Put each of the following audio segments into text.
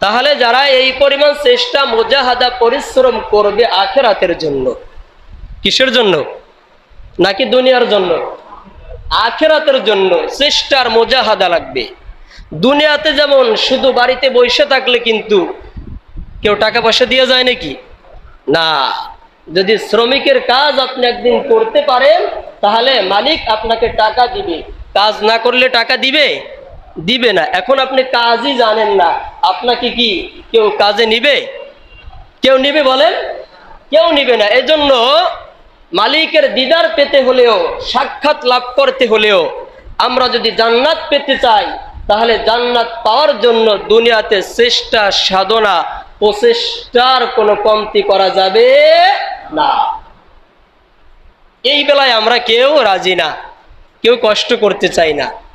তাহলে যারা এই পরিমাণ চেষ্টা, মোজাহাদা, পরিশ্রম করবে আখেরাতের জন্য। কিসের জন্য? নাকি দুনিয়ার জন্য? আখেরাতের জন্য চেষ্টার মোজাহাদা লাগবে। দুনিয়াতে যেমন শুধু বাড়িতে বসে থাকলে কিন্তু কেউ টাকা পয়সা দিয়ে যায় নাকি? না। যদি শ্রমিকের কাজ আপনি একদিন করতে পারেন, তাহলে মালিক আপনাকে টাকা দিবে। কাজ না করলে টাকা দিবে? দিবে না। এখন আপনি কাজই জানেন না। আপনাকে কি কেউ কাজে নিবে? কেউ নিবে বলেন? কেউ নিবে না। এজন্য মালিকের দিদার পেতে হলেও, সাক্ষাৎ লাভ করতে হলেও, আমরা যদি জান্নাত পেতে চাই, তাহলে জান্নাত পাওয়ার জন্য দুনিয়াতে চেষ্টা, সাধনা প্রচেষ্টার কোনো কমতি করা যাবে না। এই বেলায় আমরা কেউ রাজি না। কেউ কষ্ট করতে চাই না।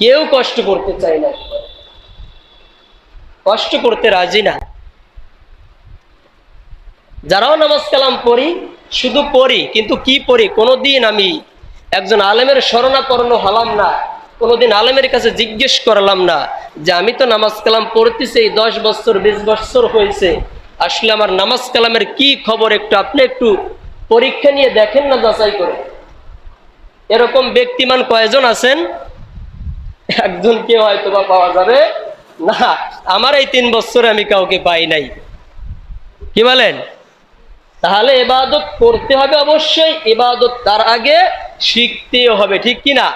কেউ কষ্ট করতে চাই না। কষ্ট করতে রাজি না। যারাও নামাজ কালাম পড়ি, শুধু পড়ি, কিন্তু কি পড়ি? কোনোদিন আমি একজন আলেমের শরণাপন্ন হলাম না। কোনোদিন আলেমের কাছে জিজ্ঞেস করলাম না যে, আমি তো নামাজ কালাম পড়তেছি দশ বছর, বিশ বছর হয়েছে। আসলে আমার নামাজ কালামের কি খবর একটু আপনি একটু পরীক্ষা নিয়ে দেখেন না, যাচাই করে। এরকম ব্যক্তিমান কয়জন আছেন? একজনকে হয়তো বা পাওয়া যাবে? না, আমার এই তিন বছরে আমি কাউকে পাই নাই। কি বলেন? তাহলে এবাদত করতে হবে অবশ্যই, এবাদত তার আগে শিখতেও হবে, ঠিক কি না?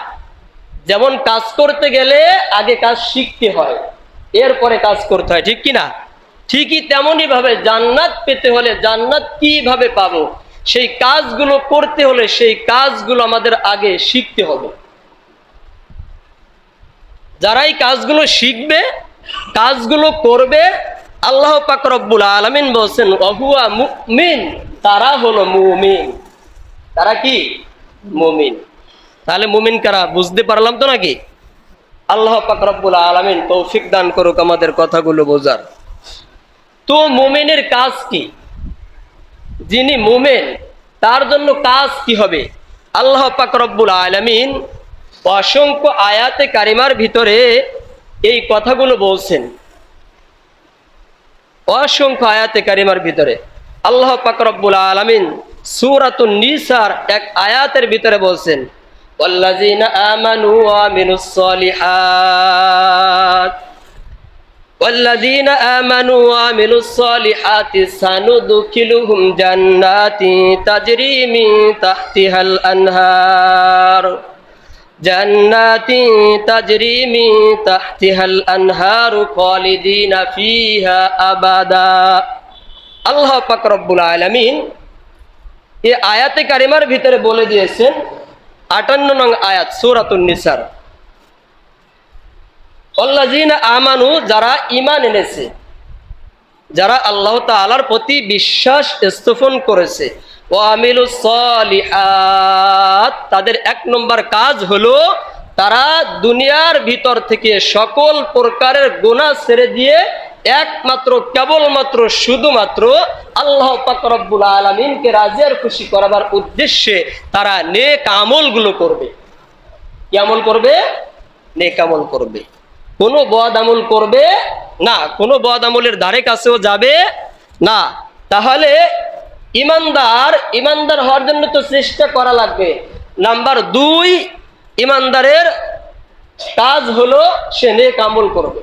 যেমন কাজ করতে গেলে আগে কাজ শিখতে হয়, এরপরে কাজ করতে হয়, ঠিক কি না? ঠিকই তেমনই ভাবে জান্নাত পেতে হলে জান্নাত কীভাবে পাবো? সেই কাজগুলো করতে হলে সেই কাজগুলো আমাদের আগে শিখতে হবে। যারা এই কাজগুলো শিখবে, কাজগুলো করবে, আল্লাহ পাক রব্বুল আলমিন বলছেন অহুয়া মুমিন তারা হলো মুমিন। তারা কি? মুমিন। তাহলে মুমিন কারা? বুঝতে পারলাম তো নাকি? আল্লাহ পাক রব্বুল আলমিন তৌফিক দান করুক আমাদের কথাগুলো বোঝার। তো মুমিনের কাজ কি? যিনি মুমেন, তার জন্য কাজ কি হবে? আল্লাহ পাক রব্বুল আলমিন অসংখ্য আয়াতে কারিমার ভিতরে এই কথাগুলো বলছেন অসংখ্য আয়াতে কারিমার ভিতরে আল্লাহ পাক রব্বুল আলমিন সুরাতুন নিসার এক আয়াতের ভিতরে বলছেন والذين آمنوا وعملوا الصالحات والذين آمنوا وعملوا الصالحات سندخلهم جنات تجري من تحتها الأنهار جنات تجري من تحتها الأنهار خالدين فيها أبدا আল্লাহ পাক রব্বুল আলামিন এই আয়াতে কারিমার ভিতরে বলে দিয়েছেন আটান্ন নং আয়াত সূরাতুন নিসার অল্লাজিনা আমানু যারা ইমান এনেছে যারা আল্লাহ তাআলার প্রতি বিশ্বাস স্থাপন করেছে তাদের এক নম্বর কাজ হলো তারা দুনিয়ার ভিতর থেকে সকল প্রকারের গোনা ছেড়ে দিয়ে একমাত্র, কেবলমাত্র, শুধুমাত্র আল্লাহ পাক রব্বুল আলমিনকে রাজিয়ার খুশি করাবার উদ্দেশ্যে তারা নেক আমলগুলো করবে। কি আমল করবে? নেক আমল করবে। কোনো বদ আমল করবে না, কোনো বদ আমলের ধারে কাছেও যাবে না। তাহলে ইমানদার ইমানদার হওয়ার জন্য তো চেষ্টা করা লাগবে। নাম্বার দুই, ইমানদারের কাজ হলো সে নেক আমল করবে।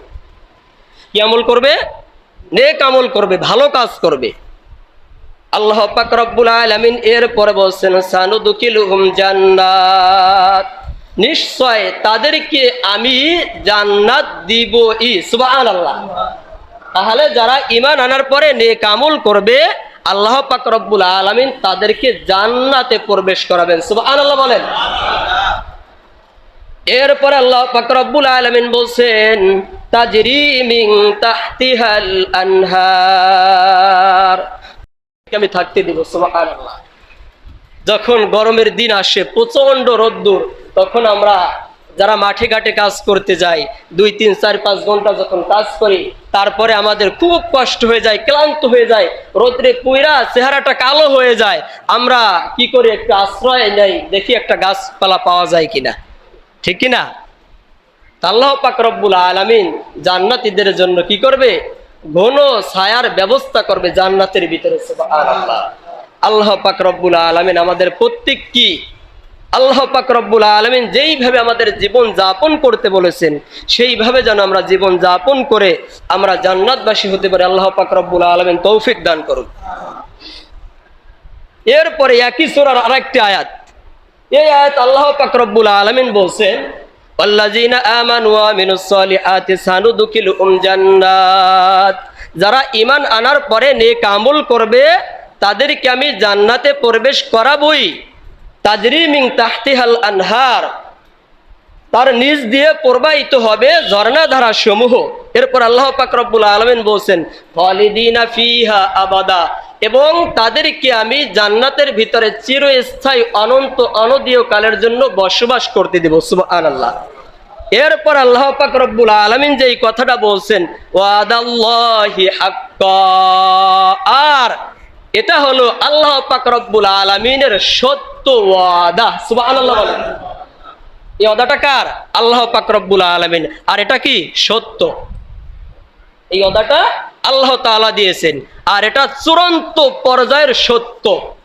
কি আমল করবে? নেক আমল করবে, ভালো কাজ করবে। আল্লাহ পাক রব্বুল আলামিন এর পরে বলছেন সানুদুকিলুহুম জান্নাত। নিশ্চয় তাদেরকে আমি জান্নাত দিব ই সুবহানাল্লাহ। তাহলে যারা ঈমান আনার পরে নেক আমল করবে আল্লাহ পাক রব্বুল আলামিন তাদেরকে জান্নাতে প্রবেশ করাবেন। সুবহানাল্লাহ বলেন। এরপরে আল্লাহ পাক রব্বুল আলামিন বলছেন, তাজরি মিন তাহতিহাল আনহার। আমি থাকতে দিব, সুবহানাল্লাহ। যখন গরমের দিন আসে প্রচণ্ড রোদ্দুর, তখন আমরা যারা মাঠে ঘাটে কাজ করতে যায়, দুই, তিন, চার, পাঁচ ঘণ্টা যখন কাজ করি, তারপরে আমাদের খুব কষ্ট হয়ে যায়, ক্লান্ত হয়ে যায়, রোদ্রে পুইরা চেহারাটা কালো হয়ে যায়। আমরা কি করি, একটু আশ্রয় নেই, দেখি একটা গাছপালা পাওয়া যায় কিনা। ঠিক কিনা? আল্লাহ পাক রব্বুল আলামিন জান্নাতীদের জন্য কি করবে? ঘন ছায়ার ব্যবস্থা করবে জান্নাতের ভিতরে আল্লাহ পাক রব্বুল আলামিন আমাদের প্রত্যেক কি আল্লাহ পাক রব্বুল আলমিন যেইভাবে আমাদের জীবন যাপন করতে বলেছেন সেইভাবে যেন আমরা জীবন যাপন করে আমরা জান্নাতবাসী হতে পারি আল্লাহ পাক রব্বুল আলমিন তৌফিক দান করুন এরপরে একই সোরার আরেকটি আয়াত এই আয়াত আল্লাহ পাক রব্বুল আলমিন বলছেন والذين آمنوا وعملوا الصالحات سندخلهم জান্নাত যারা ঈমান আনার পরে নেক আমল করবে তাদেরকে আমি জান্নাতে প্রবেশ করাবই তাজরি মিং তাহতিহাল আনহার। তার নিজ দিয়ে প্রবাহিত হবে ঝর্ণা ধারা সমূহ এরপর আল্লাহ পাক রব্বুল আলমিন বলছেন, খালিদিনা ফিহা আবাদা। এবং তাদেরকে আমি জান্নাতের ভিতরে চিরস্থায়ী অনন্ত অনদীয় কালের জন্য বসবাস করতে দেব, সুবহানাল্লাহ। এরপর আল্লাহ পাক রব্বুল আলমিন যে কথাটা বলছেন, ওয়াদাল্লাহি আর এটা হলো আল্লাহ পাক রব্বুল আলমিনের সত্য ওয়াদা, সুবহানাল্লাহ বলেন। এই অদাটা কার? আল্লাহ পাক রব্বুল আলমিন। আর এটা কি? সত্য। এই অদাটা আল্লাহ তাআলা দিয়েছেন। আর এটা চূড়ান্ত পর্যায়ের সত্য।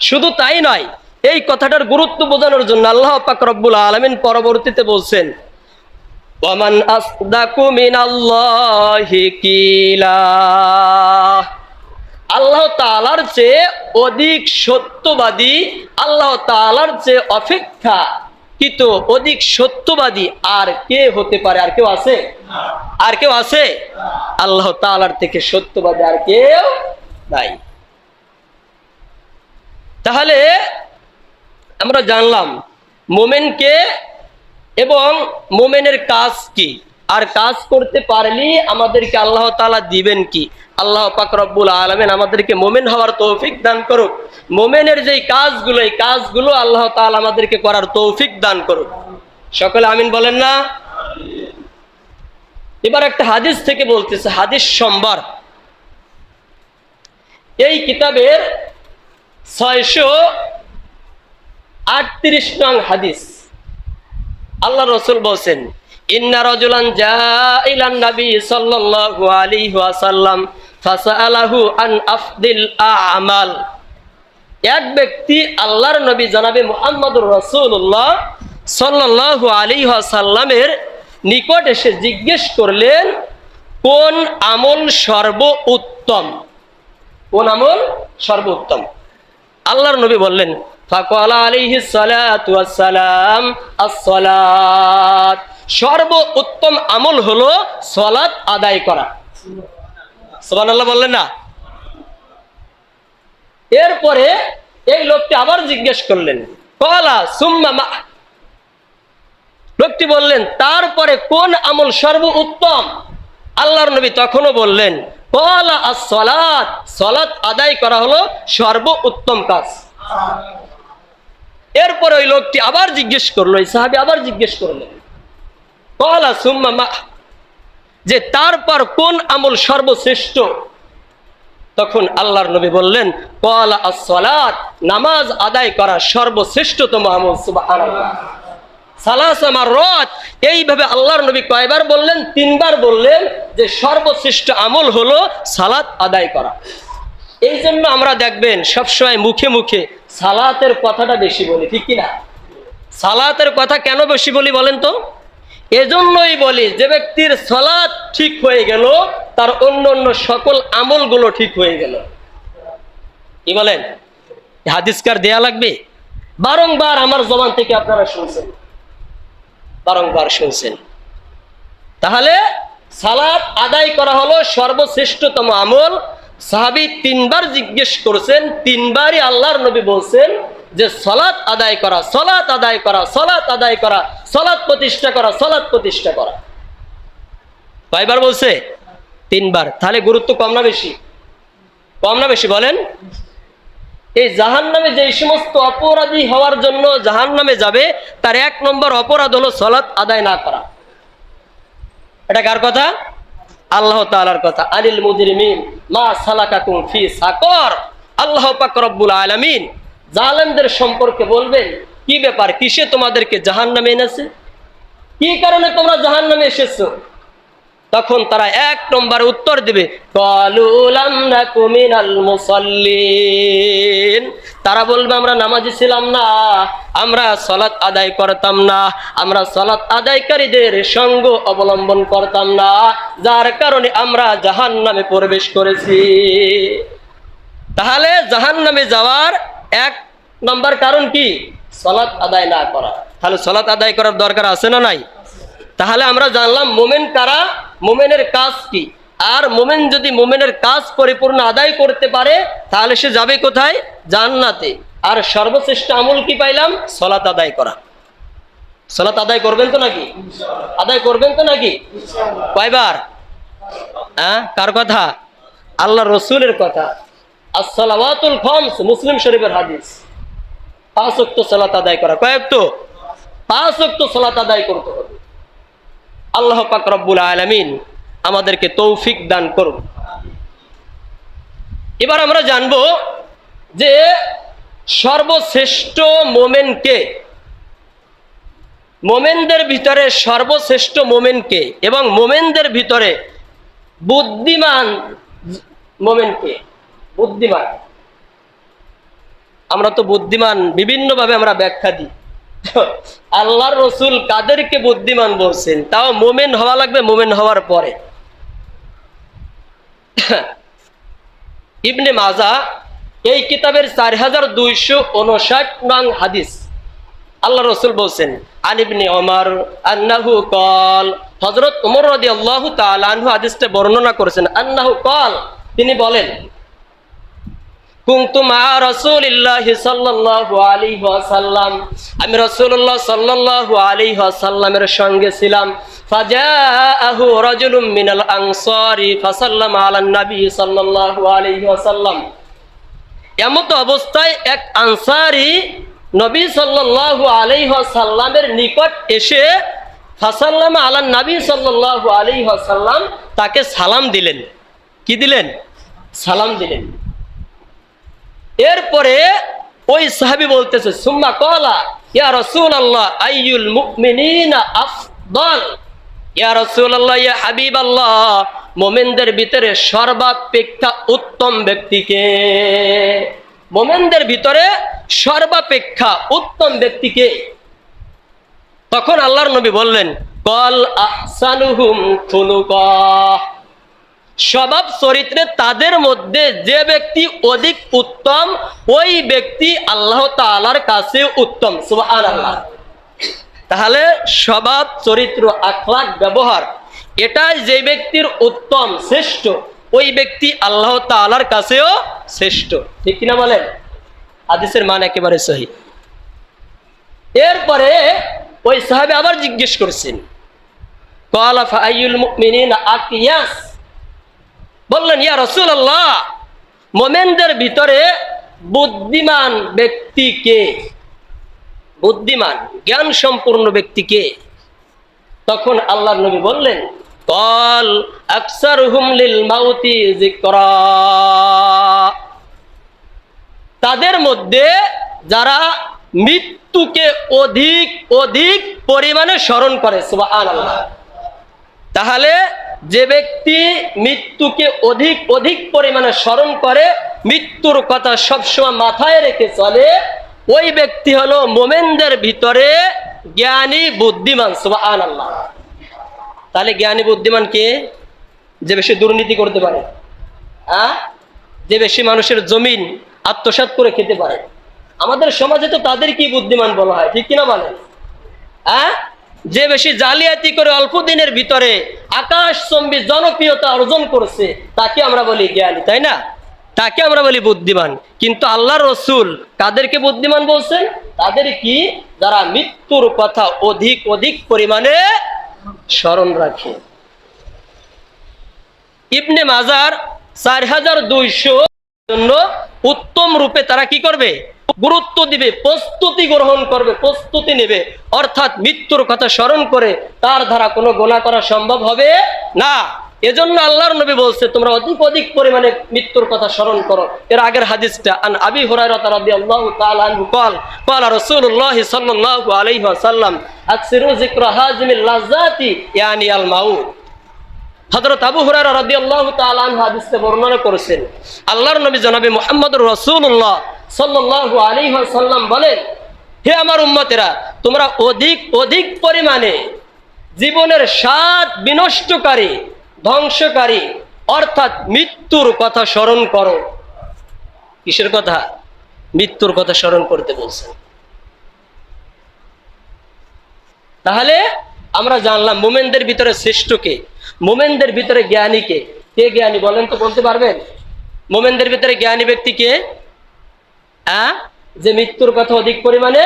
শুধু তাই নয়, এই কথাটার গুরুত্ব বোঝানোর জন্য আল্লাহ পাক রব্বুল আলমিন পরবর্তীতে বলছেন, ওয়ামান আসদাকু মিনাল্লাহি কিলা। আল্লাহ তালার চেয়ে অধিক সত্যবাদী, আল্লাহ তালার চেয়ে অপেক্ষা কিন্তু অধিক সত্যবাদী আর কে হতে পারে? আর কেউ আছে? আর কেউ আছে? আল্লাহ তালার থেকে সত্যবাদী আর কেউ নাই। তাহলে আমরা জানলাম মোমেনকে এবং মোমেনের কাজ কি? আর কাজ করতে পারলেই আমাদেরকে আল্লাহ তাআলা দিবেন কি? আল্লাহ পাক রব্বুল আলমেন আমাদেরকে মোমেন হওয়ার তৌফিক দান করুক। মোমেনের যেই কাজগুলো, এই কাজগুলো আল্লাহ তাআলা আমাদেরকে করার তৌফিক দান করুক। সকলে আমিন বলেন না? এবার একটা হাদিস থেকে বলতেছে, হাদিস সোমবার। এই কিতাবের ছয়শো আটত্রিশ নং হাদিস। আল্লাহ রসুল বলছেন, ইন্না রজুলান জাইলান নবী সাল্লাল্লাহু আলাইহি ওয়াসাল্লাম ফাসালাহু আন আফদিল আমাল। এক ব্যক্তি আল্লাহর নবী জানাবে মুহাম্মদুর রাসূলুল্লাহ সাল্লাল্লাহু আলাইহি ওয়াসাল্লামের নিকট এসে জিজ্ঞেস করলেন, কোন আমল সর্ব উত্তম কোন আমল সর্বোত্তম? আল্লাহর নবী বললেন, ফাকাল আলাইহিস সালাতু ওয়াস সালাম আস-সালাত। সর্ব উত্তম আমল হলো সালাত আদায় করা। সুবহানাল্লাহ বললেন না? এরপরে এই লোকটি আবার জিজ্ঞেস করলেন, কলা সুম্মা মা লোকটি বললেন, তারপরে কোন আমল সর্ব উত্তম আল্লাহর নবী তখনও বললেন, কলা সলাৎ আদায় করা হলো সর্ব উত্তম কাজ। এরপর ওই লোকটি আবার জিজ্ঞেস করল, এই সাহাবি আবার জিজ্ঞেস করলেন, কলা সুম্মা মা যে তারপর কোন আমল সর্বশ্রেষ্ঠ? তখন আল্লাহর নবী বললেন কলা সলাৎ নামাজ আদায় করা সর্বশ্রেষ্ঠতম আমল, সুবহানাল্লাহ। সালাস আমার রথ এইভাবে আল্লাহর নবী কয়বার বললেন? তিনবার বললেন যে সর্বশ্রেষ্ঠ আমল হলো সালাত আদায় করা। এই জন্য আমরা দেখবেন, সবসময় মুখে মুখে সালাতের কথাটা বেশি বলি, ঠিক কিনা? সালাতের কথা কেন বেশি বলি বলেন তো? এজন্যই বলি, যে ব্যক্তির সালাত ঠিক হয়ে গেল, তার অন্য অন্য সকল আমলগুলো ঠিক হয়ে গেল। কি বলেন? হাদিসকার দেয়া লাগবে? বারংবার আমার জবান থেকে আপনারা শুনছেন। বারংবার শুনছেন। তাহলে সালাদ আদায় করা হলো সর্বশ্রেষ্ঠতম আমল। সাহাবি তিনবার জিজ্ঞেস করছেন, তিনবারই আল্লাহর নবী বলছেন যে সলাৎ আদায় করা, সলাৎ আদায় করা, সলাৎ আদায় করা, সলাৎ প্রতিষ্ঠা করা, সলাৎ প্রতিষ্ঠা করা। কয়বার বলছে? তিনবার। তাহলে গুরুত্ব কম না বেশি? কম না বেশি বলেন। এই জাহান নামে যে সমস্ত অপরাধী হওয়ার জন্য জাহান নামে যাবে, তার এক নম্বর অপরাধ হলো সলাৎ আদায় না করা। এটা কার কথা? আল্লাহ তাআলার কথা। আলিল মুজরিমিন মা সালাকাকুম ফি সাকর। আল্লাহ পাক রব্বুল আলামিন জালেমদের সম্পর্কে বলবেন, কি ব্যাপার, কিসে তোমাদেরকে জাহান্নামে এনেছে? কি কারণে তোমরা জাহান নামে এসেছ? তখন তারা এক নম্বর উত্তর দিবে তারা বলবে, আমরা নামাজি ছিলাম না, আমরা সলাৎ আদায় করতাম না, আমরা সলাৎ আদায়কারীদের সঙ্গ অবলম্বন করতাম না, যার কারণে আমরা জাহান নামে প্রবেশ করেছি। তাহলে জাহান নামে যাওয়ার এক নম্বর কারণ কি? সলাৎ আদায় না করা। তাহলে সলাৎ আদায় করার দরকার আছে না নাই? তাহলে আমরা জানলাম মোমেন কারা? মোমেনের কাজ কি? আর মোমেন যদি মোমেনের কাজ পরিপূর্ণ আদায় করতে পারে, তাহলে সে যাবে কোথায়? জান্নাতে। আর সর্বশ্রেষ্ঠ আমল কি পাইলাম? সলাত আদায় করা। সলাত আদায় করবেন তো নাকি? আদায় করবেন তো নাকি? কয়বার? হ্যাঁ কার কথা? আল্লাহ রসুলের কথা। আসসালাওয়াতুল খমস, মুসলিম শরীফের হাদিস। পাঁচ ওয়াক্ত সালাত আদায় করা। কয়েক পাঁচ সালাত আদায় করতে হবে। আল্লাহ পাক রব্বুল আমাদেরকে তৌফিক দান করুন। এবার আমরা জানব যে সর্বশ্রেষ্ঠ মোমেনকে মোমেনদের ভিতরে সর্বশ্রেষ্ঠ মোমেনকে এবং মোমেনদের ভিতরে বুদ্ধিমান মোমেনকে বুদ্ধিমান। আমরা তো বুদ্ধিমান, বিভিন্নভাবে আমরা ব্যাখ্যা দিই। আল্লাহর রসুল কাদেরকে বুদ্ধিমান বলছেন? তাও মোমেন হওয়া লাগবে, মোমেন হওয়ার পরে। ইবনে মাজা এই কিতাবের চার হাজার দুইশো উনষাট নং হাদিস। আল্লাহ রসুল বলছেন আনিবনে অমর আন্নাহু কল হজরত উমর রদি আল্লাহ তালু হাদিসটা বর্ণনা করেছেন। আন্নাহু কল তিনি বলেন কুনতু মা রাসূলিল্লাহি সাল্লাল্লাহু আলাইহি ওয়াসাল্লাম আমি রাসূলুল্লাহ সাল্লাল্লাহু আলাইহি ওয়াসাল্লামের সঙ্গে ছিলাম। ফাজাআহু রাজুলুম মিনাল আনসারি ফাসাল্লামা আলান নবী সাল্লাল্লাহু আলাইহি ওয়াসাল্লাম। এমত অবস্থায় এক আনসারি নবী সাল্লাল্লাহু আলাইহি ওয়াসাল্লামের নিকট এসে ফাসাল্লামা আলান নবী সাল্লাল্লাহু আলাইহি ওয়াসাল্লাম তাকে সালাম দিলেন। কি দিলেন? সালাম দিলেন। এরপরে ওই সাহাবি বলতেছে, সুম্মা কলা ইয়া রসুল আল্লাহ আইয়ুল মুমিনিনা আফদল? ইয়া রসুল আল্লাহ ইয়া হাবিব আল্লাহ মোমেনদের ভিতরে সর্বাপেক্ষা উত্তম ব্যক্তিকে মোমেনদের ভিতরে সর্বাপেক্ষা উত্তম ব্যক্তিকে তখন আল্লাহর নবী বললেন, কল আহসানুহুম খুলুকা স্বভাব চরিত্রে তাদের মধ্যে যে ব্যক্তি অধিক উত্তম, ওই ব্যক্তি আল্লাহ তালার কাছে উত্তম। তাহলে স্বভাব, চরিত্র, আখলাক, ব্যবহার, এটাই যে ব্যক্তির উত্তম, শ্রেষ্ঠ, ওই ব্যক্তি আল্লাহ তালার কাছেও শ্রেষ্ঠ। ঠিক কিনা বলেন? আদিসের মান একেবারে সহি। এরপরে ওই সাহেব আবার জিজ্ঞেস করছেন, কলা ফাইউল মুমিনিন আকিয়াস? বললেন, ইয়া রসুল আল্লাহ মোমেনদের ভিতরে বুদ্ধিমান ব্যক্তিকে বুদ্ধিমান জ্ঞান সম্পূর্ণ ব্যক্তিকে তখন আল্লাহ নবী বললেন, কল আকসার হুমলিল মাউতি তাদের মধ্যে যারা মৃত্যুকে অধিক অধিক পরিমাণে স্মরণ করে তাহলে যে ব্যক্তি মৃত্যুকে অধিক অধিক পরিমাণে স্মরণ করে, মৃত্যুর কথা সবসময় মাথায় রেখে চলে, ওই ব্যক্তি হলো মোমেনদের ভিতরে জ্ঞানী, বুদ্ধিমান সুবাহ আল্লাহ তাহলে জ্ঞানী, বুদ্ধিমান কে? যে বেশি দুর্নীতি করতে পারে হ্যাঁ যে বেশি মানুষের জমিন আত্মসাৎ করে খেতে পারে। আমাদের সমাজে তো তাদের কি বুদ্ধিমান বলা হয়, ঠিক কিনা বলেন? হ্যাঁ যে বেশি জালিয়াতি করে অল্প দিনের ভিতরে আকাশ চম্বি জনপ্রিয়তা অর্জন করছে, তাকে আমরা বলি জ্ঞানী, তাই না? তাকে আমরা বলি বুদ্ধিমান। কিন্তু আল্লাহ রসুল কাদেরকে বুদ্ধিমান বলছেন? তাদের কি? যারা মৃত্যুর কথা অধিক অধিক পরিমাণে স্মরণ রাখে। ইবনে মাজার চার হাজার দুইশো জন্য উত্তম রূপে তারা কি করবে? গুরুত্ব দিবে প্রস্তুতি গ্রহণ করবে প্রস্তুতি নেবে অর্থাৎ মৃত্যুর কথা স্মরণ করে তার দ্বারা কোনো গোনা করা সম্ভব হবে না এজন্য আল্লাহর নবী বলছে তোমরা অধিক অধিক পরিমাণে মৃত্যুর কথা স্মরণ করো এর আগের হাদিসটা আন আবি হুরায়রা রাদিয়াল্লাহু তাআলা আনহু قال قال رسول الله صلى الله عليه وسلم اكثروا ذكر هازم اللذات يعني الموت হযরত আবু হুরায়রা রাদিয়াল্লাহু তাআলা হাদিসে বর্ণনা করেছেন, আল্লাহর নবী জনাবে মুহাম্মদুর রাসূলুল্লাহ সাল্লাল্লাহু আলাইহি ওয়াসাল্লাম বলেন, হে আমার উম্মতেরা, তোমরা অধিক অধিক পরিমাণে জীবনের স্বাদ বিনষ্টকারী, ধ্বংসকারী, অর্থাৎ মৃত্যুর কথা স্মরণ করো। কিসের কথা? মৃত্যুর কথা স্মরণ করতে বলছেন। তাহলে আমরা জানলাম মোমেনদের ভিতরে শ্রেষ্ঠকে মোমেনদের ভিতরে জ্ঞানীকে কে? কে জ্ঞানী বলেন তো, বলতে পারবেন? মোমেনদের ভিতরে জ্ঞানী ব্যক্তি কে? যে মৃত্যুর কথা অধিক পরিমাণে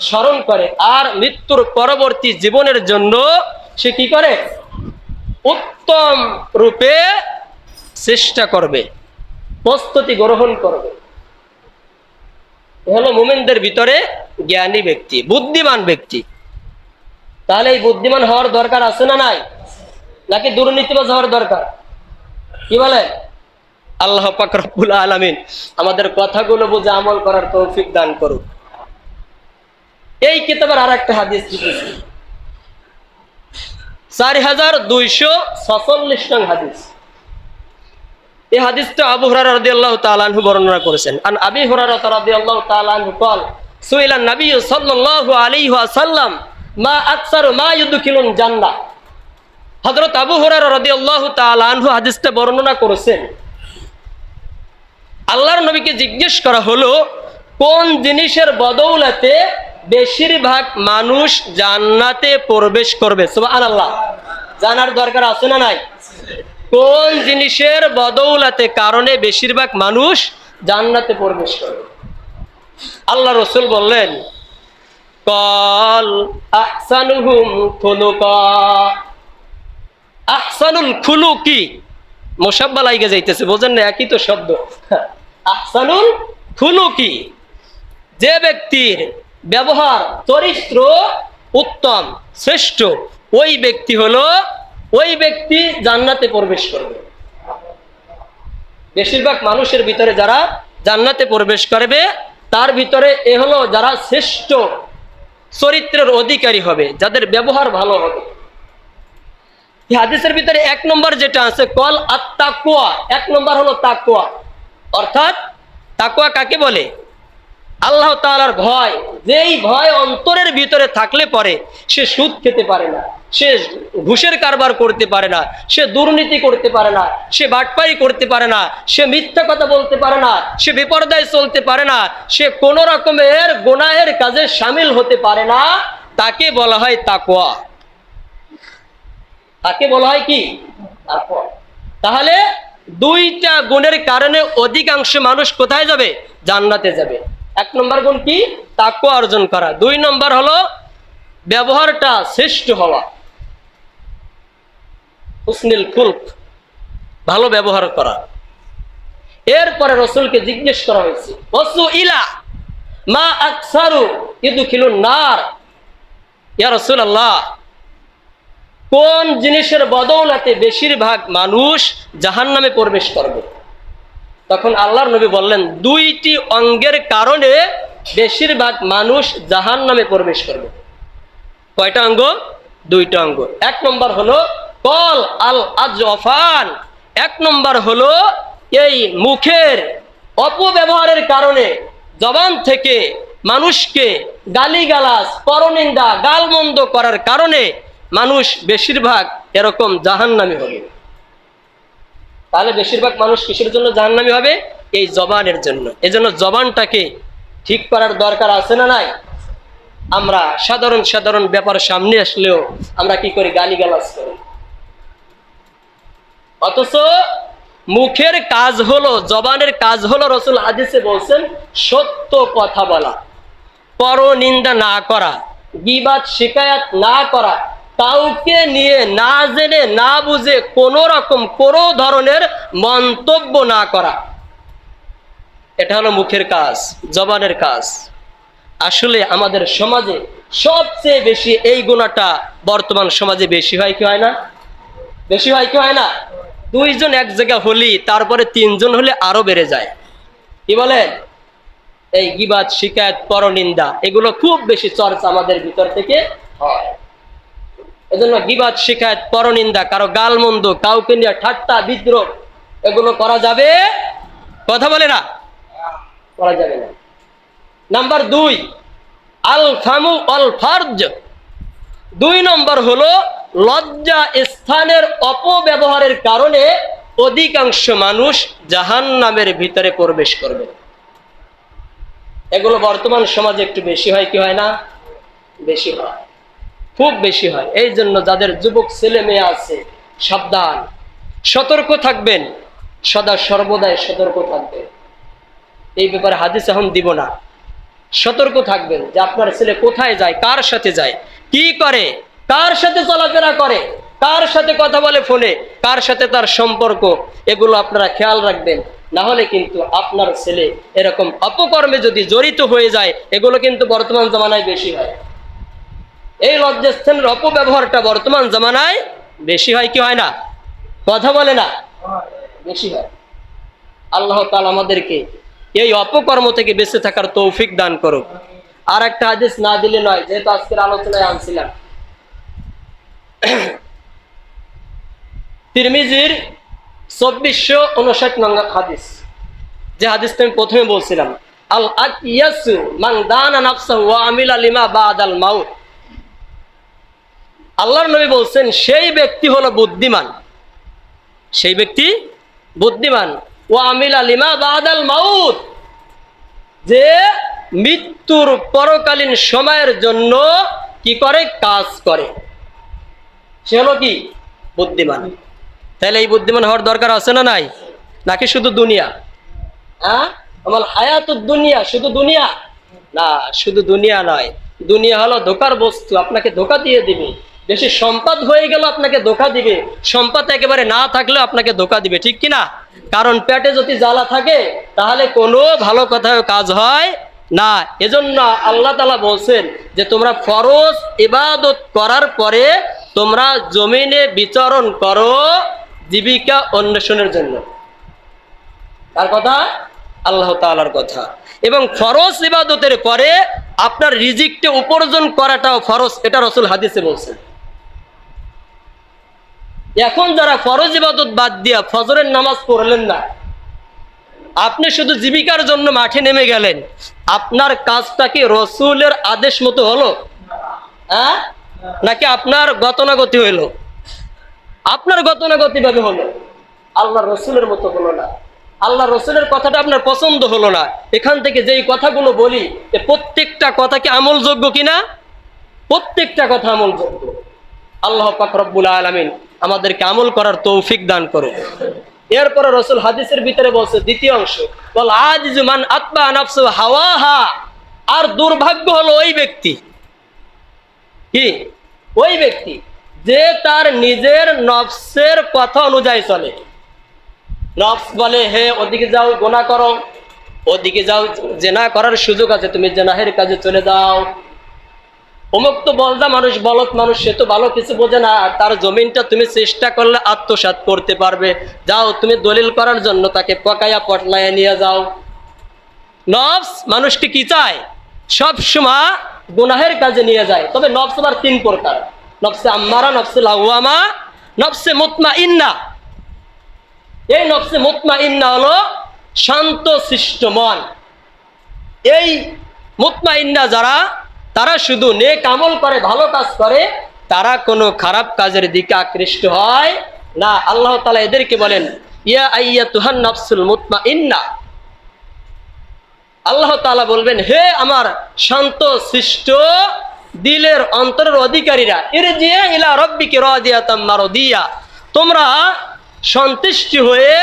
স্মরণ করে। আর মৃত্যুর পরবর্তী জীবনের জন্য সে কি করে? উত্তম রূপে চেষ্টা করবে। প্রস্তুতি গ্রহণ করবে। হলো মোমেনদের ভিতরে জ্ঞানী ব্যক্তি, বুদ্ধিমান ব্যক্তি। তাহলে এই বুদ্ধিমান হওয়ার দরকার আছে না নাই নাকি দুর্নীতিবাজ হওয়ার দরকার কি বলে আল্লাহ পাক রব্বুল আলামিন আমাদের কথাগুলো বুঝে আমল করার তৌফিক দান করুক এই কিতাবের আর একটা হাদিস লিখেছি চার হাজার দুইশো ছচল্লিশ নং হাদিস এই হাদিসটা আবু হুরারা রাদিয়াল্লাহু তাআলা আনহু বর্ণনা করেছেন আন আবি হুরারা রাদিয়াল্লাহু তাআলা আনহু قال সুইলা নবী সাল্লাল্লাহু আলাইহি ওয়াসাল্লাম মা আকসারু, মা জান্নাহ। হযরত আবু হুরারা তাআলা আনহু হাদিসটা বর্ণনা করেছেন। আল্লাহর নবীকে জিজ্ঞেস করা হলো, কোন জিনিসের বেশিরভাগ মানুষ জান্নাতে প্রবেশ করবে? সুবহানাল্লাহ। জানার দরকার আছে না নাই? কোন জিনিসের বদৌলতে কারণে বেশিরভাগ মানুষ জান্নাতে প্রবেশ করবে? আল্লাহ রসুল বললেন কল আহসানুহুম খুলুকা আহসানুল মোসাব্বা লাইগে যাইতেছে বোঝেন না একই তো শব্দ আহসানুল যে ব্যক্তির ব্যবহার চরিত্র উত্তম, শ্রেষ্ঠ, ওই ব্যক্তি হলো, ওই ব্যক্তি জান্নাতে প্রবেশ করবে। বেশিরভাগ মানুষের ভিতরে যারা জান্নাতে প্রবেশ করবে, তার ভিতরে এ হলো যারা শ্রেষ্ঠ চরিত্রের অধিকারী হবে, যাদের ব্যবহার ভালো হবে। হাদিসের ভিতরে এক নম্বর যেটা আছে, কল আত্মাকুয়া এক নম্বর হলো তাকুয়া। অর্থাৎ তাকুয়া কাকে বলে? আল্লাহ তাআলার ভয়, যেই ভয় অন্তরের ভিতরে থাকলে পরে সে সুদ খেতে পারে না, সে ঘুষের কারবার করতে পারে না, সে দুর্নীতি করতে পারে না, সে বাটপারি করতে পারে না, সে মিথ্যা কথা বলতে পারে না, সে বিপর্দায় চলতে পারে না, সে কোন রকমের গোনাহের কাজে সামিল হতে পারে না, তাকে বলা হয় তাকোয়া তাকে বলা হয় কি? তাহলে দুইটা গুণের কারণে অধিকাংশ মানুষ কোথায় যাবে? জান্নাতে যাবে। এক নম্বর গুণ কি? তাকুয়া অর্জন করা। দুই নম্বর হলো ব্যবহারটা শ্রেষ্ঠ হওয়া। হুসনিল ফুলক, ভালো ব্যবহার করা। এরপরে রসুলকে জিজ্ঞেস করা হয়েছে, ওসু ইলা মা আকসারু ইদু খিলুন নার? ইয়া রসুল আল্লাহ কোন জিনিসের বদৌলাতে বেশিরভাগ মানুষ জাহান নামে প্রবেশ করবে? তখন আল্লাহর নবী বললেন, দুইটি অঙ্গের কারণে বেশিরভাগ মানুষ জাহান নামে প্রবেশ করবে। কয়টা অঙ্গ? দুইটা অঙ্গ। এক নম্বর হলো, কল আল আজফান এক নম্বর হলো, এই মুখের অপব্যবহারের কারণে জবান থেকে মানুষকে গালিগালাজ, পরনিন্দা, গালমন্দ করার কারণে মানুষ বেশিরভাগ এরকম জাহান্নামী হবে। তাহলে বেশিরভাগ মানুষ কিসের জন্য জাহান্নামী হবে? এই জবানের জন্য। এজন্য জবানটাকে ঠিক করার দরকার আছে না নাই? আমরা সাধারণ সাধারণ ব্যাপার সামনে আসলেও আমরা কি করি? গালিগালাজ করি। অথচ মুখের কাজ হলো, জবানের কাজ হলো রসুল হাদিসে বলছেন, সত্য কথা বলা। পর নিন্দা না করা গিবাদ শিকায়াত না করা কাউকে নিয়ে না জেনে, না বুঝে কোন রকম, কোনো ধরনের মন্তব্য না করা। এটা হলো মুখের কাজ, জবানের কাজ। আসলে আমাদের সমাজে সবচেয়ে বেশি এই গুণাটা বর্তমান সমাজে বেশি হয় কি হয় না? বেশি হয় কি হয় না? দুইজন এক জায়গা হলি, তারপরে তিনজন হলে আরও বেড়ে যায়। কি বলেন? এই গিবাদ, শিকায়ত, পরনিন্দা, এগুলো খুব বেশি চর্চা আমাদের ভিতর থেকে হয়। এজন্য গিবাদ শিকায়ত পরনিন্দা, কারও গালমন্দ কাউকে নিয়ে ঠাট্টা, বিদ্রোহ, এগুলো করা যাবে? কথা বলে না? করা যাবে না। নাম্বার দুই, আল ফামু অল ফার্জ। দুই নম্বর হলো, লজ্জা স্থানের অপব্যবহারের কারণে অধিকাংশ মানুষ জাহান নামের ভিতরে প্রবেশ করবে। এগুলো বর্তমান সমাজে একটু বেশি হয় কি হয় না? বেশি হয়। খুব বেশি হয়। এই জন্য যাদের যুবক ছেলে মেয়ে আছে, সাবধান। সতর্ক থাকবেন। সদা সর্বদাই সতর্ক থাকবেন। এই ব্যাপারে হাদিস এখন দিব না। সতর্ক থাকবেন যে আপনার ছেলে কোথায় যায়, কার সাথে যায়, কি করে, কার সাথে চলাফেরা করে, কার সাথে কথা বলে ফোনে, কার সাথে তার সম্পর্ক, এগুলো আপনারা খেয়াল রাখবেন। না হলে কিন্তু আপনার ছেলে এরকম অপকর্মে যদি জড়িত হয়ে যায়, এগুলো কিন্তু বর্তমান জামানায় বেশি হয়। এই লজ্জাস্থানের অপব্যবহারটা বর্তমান জামানায় বেশি হয় কি হয় না? কথা বলে না? বেশি হয়। আল্লাহ তাআলা আমাদেরকে এই অপকর্ম থেকে বেঁচে থাকার তৌফিক দান করুক। আর একটা হাদিস না দিলে নয়, যেহেতু আজকের আলোচনায় আনছিলাম। তিরমিজির চব্বিশশো উনষাট নং হাদিস। যে হাদিসটা আমি প্রথমে বলছিলাম আল ইয়াসু মান দানা নাফসাহু ওয়া আমিলা লিমা বাদাল মাউত। আল্লাহর নবী বলছেন, সেই ব্যক্তি হলো বুদ্ধিমান। সেই ব্যক্তি বুদ্ধিমান। ও আমিল আলিমা বাদাল মাউত। যে মৃত্যুর পরকালীন সময়ের জন্য কি করে? কাজ করে। সে হলো কি? বুদ্ধিমান। তাহলে এই বুদ্ধিমান হওয়ার দরকার আছে না নাই? নাকি শুধু দুনিয়া? হ্যাঁ আমার হায়াত দুনিয়া, শুধু দুনিয়া? না, শুধু দুনিয়া নয়। দুনিয়া হলো ধোকার বস্তু। আপনাকে ধোকা দিয়ে দিবে। বেশি সম্পদ হয়ে গেল আপনাকে ধোকা দিবে, সম্পদ একেবারে না থাকলেও আপনাকে ধোকা দিবে, ঠিক কি না কারণ পেটে যদি জ্বালা থাকে, তাহলে কোনো ভালো কথায় কাজ হয় না। এজন্য আল্লাহ তালা বলছেন যে, তোমরা ফরজ ইবাদত করার পরে তোমরা জমিনে বিচরণ করো জীবিকা অন্বেষণের জন্য। তার কথা? আল্লাহ তালার কথা। এবং ফরজ ইবাদতের পরে আপনার রিজিকটা উপার্জন করাটাও ফরজ, এটা রসুল হাদিসে বলছেন। এখন যারা ফরজ ইবাদত বাদ দিয়া ফজরের নামাজ পড়লেন না, আপনি শুধু জীবিকার জন্য মাঠে নেমে গেলেন, আপনার কাজটা কি রসুলের আদেশ মতো হলো? হ্যাঁ? নাকি আপনার গতনাগতি হইল? আপনার গতনাগতি ভাবে হলো। আল্লাহ রসুলের মতো হলো না। আল্লাহ রসুলের কথাটা আপনার পছন্দ হলো না। এখান থেকে যেই কথাগুলো বলি প্রত্যেকটা কথা কি আমলযোগ্য কিনা? প্রত্যেকটা কথা আমলযোগ্য। আল্লাহ পাক রব্বুল আলমিন আমাদেরকে আমল করার তৌফিক দান করো এরপরে রসুল হাদিসের ভিতরে বলছে, দ্বিতীয় অংশ, বল, আজ মান আত্মা নাফসু হাওয়াহা আর দুর্ভাগ্য হলো ওই ব্যক্তি। কি? ওই ব্যক্তি যে তার নিজের নফসের কথা অনুযায়ী চলে। নফস বলে, হে, ওদিকে যাও গোনা করো। ওদিকে যাও, জেনা করার সুযোগ আছে, তুমি জেনাহের কাজে চলে যাও। অমুক তো বলদা মানুষ, বলত মানুষ, সে তো ভালো কিছু বোঝে না, আর তার জমিনটা তুমি চেষ্টা করলে আত্মসাৎ করতে পারবে। যাও, তুমি দলিল করার জন্য তাকে পকাইয়া পটলাইয়া নিয়ে যাও। নফস মানুষটি কি চায়? সব সময় গুনাহের কাজে নিয়ে যায়। তবে নফস আবার তিন প্রকার। নফসে আম্মারা, নফসে লাউয়ামা, নফসে মুতমা ইন্না এই নফসে মুতমা ইন্না হলো শান্ত, সৃষ্ট মন। এই মুতমা ইন্না যারা তারা শুধু নেক আমল করে, ভালো কাজ করে, তারা কোনো খারাপ কাজের দিকে আকৃষ্ট হয় না। আল্লাহ তালা এদেরকে বলেন, ইয়া আইয়া তুহান নফসুল মুতমা ইন্না আল্লাহ তালা বলবেন, হে আমার শান্ত, সৃষ্ট, দিলের অন্তরের অধিকারীরা এর যে ইলা রব্বিকে তাম্মা রদিয়া তোমরা সন্তুষ্টি হয়ে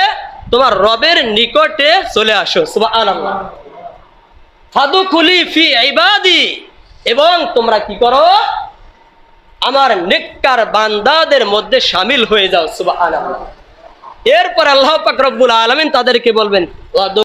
তোমার রবের নিকটে চলে আসো। সুবহানাল্লাহ। ফাদু খুলি ফি এবং তোমরা কি করো? আমার নেককার বান্দাদের মধ্যে সামিল হয়ে যাও সুবাহ এরপর আল্লাহ পাক রব্বুল আলমিন তাদেরকে বলবেন